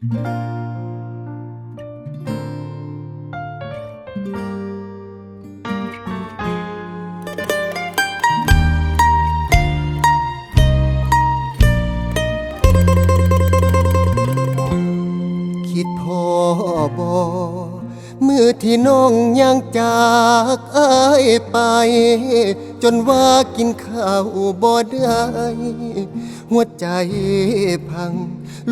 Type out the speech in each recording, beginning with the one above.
คิดพ่อบอมือที่น้องยังจากอายไป จนว่ากินข้าวบ่ได้ หัวใจพัง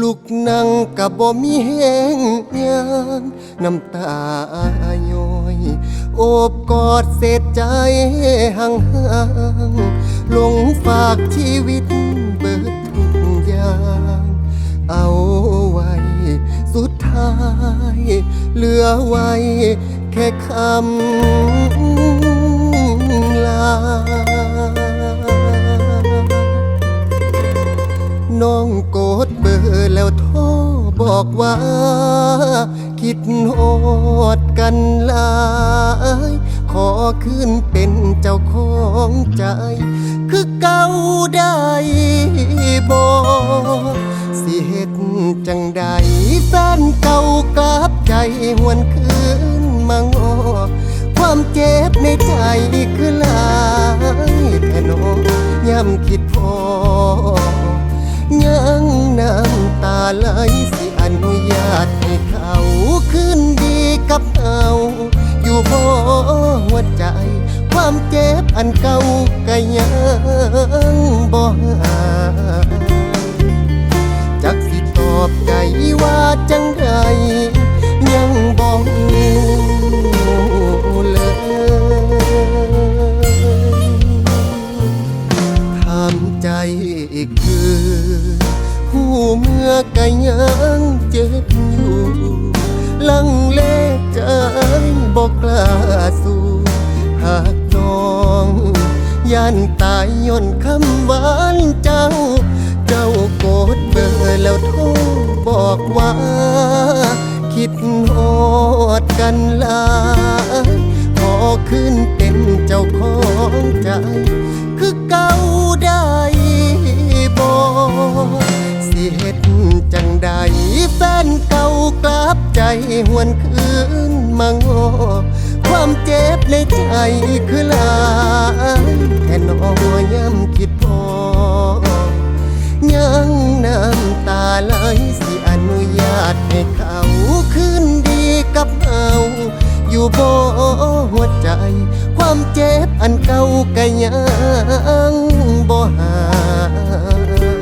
ลูกนั่งกับบ่มีแห้งยางน้ำตาย้อยโอบกอดเศษใจห่างห่างลงฝากชีวิตเบิดทุกอย่างเอาไว้สุดท้าย เหลือไว้แค่คำลา น้องโกดเบอร์แล้วโทรบอกว่า คิดโหดกันหลาย ขอขึ้นเป็นเจ้าของใจ คือเก่าได้บ่สิเฮ็ดจังใดแฟนเก่ากลับใจหวนคืนมางอความเจ็บในใจคือหลายแท่น้องย้ำคิดพอ ยังน้ำตาไหลสิอนุญาตให้เขาคืนดีกับเอาอยู่บ่หัวใจ ความเจ็บอันเก่าก็ยังบ่หาจักสิตอบใจว่าจังได บอกกล้าสู้หากน้องยันตายย่นคำหวานเจ้า เจ้าโกดเบอร์แล้วโทรบอกว่า คิดโหดกันลาขอขึ้นเป็นเจ้าของใจ คือเก่าได้บ่สิเฮ็ดจังใดแฟนเก่ากลับใจหวนคืน มางอความเจ็บในใจคือลายแค่น้อยย้ำคิดพอยังน้ำตาไหลสิอนุญาตให้เขาคืนดีกับเราอยู่บ่หัวใจ ความเจ็บอันเก่าก็ยังบ่หาย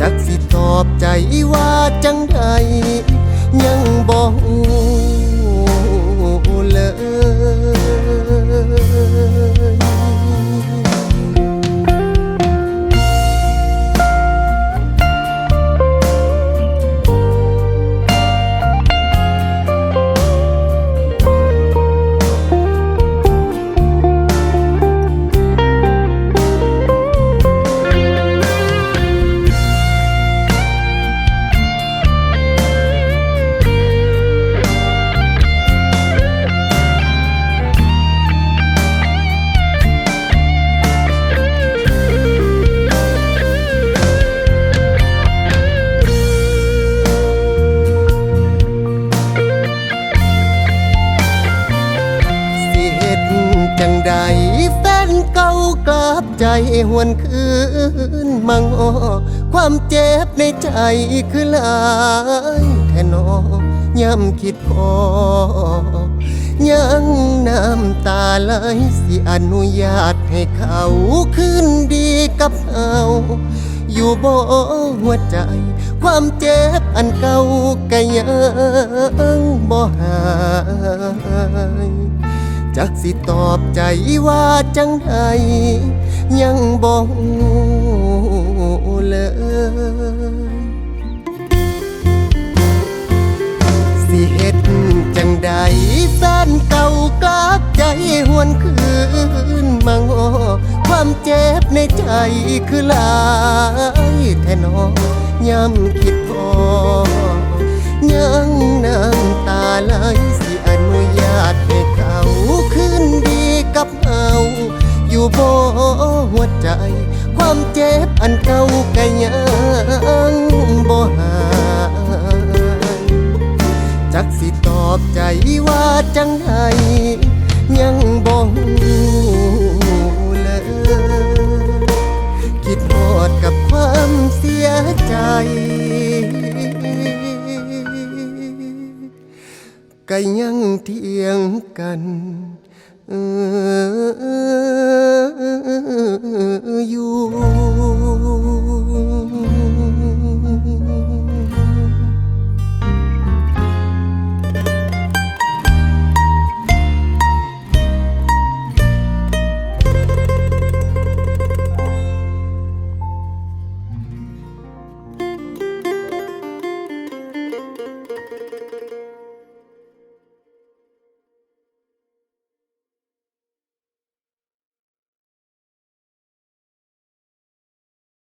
จักสิตอบใจว่าจัง บใจหวนคืนมังอความเจ็บในใจคือหลายแท่นอย้ำคิดพอยังน้ำตาไหลสิอนุญาตให้เขาคืนดีกับเราอยู่บ่หัวใจ ความเจ็บอันเก่าก็ยังบ่หาย จักสิตอบใจว่าจังใดยังบ่ฮู้เลยสิเฮ็ดจังใดแฟนเก่ากลับใจหวนคืนมางอความเจ็บในใจคือหลายแท่นอย้ำคิดพอยังน้ำตาไหลสิอนุญาตให้ ความเจ็บอันเก่าก็ยังบ่หายจักสิตอบใจว่าจังไดยังบ่งเลยคิดทอดกับความเสียใจก็ยังเที่ยงกัน Uh, uh.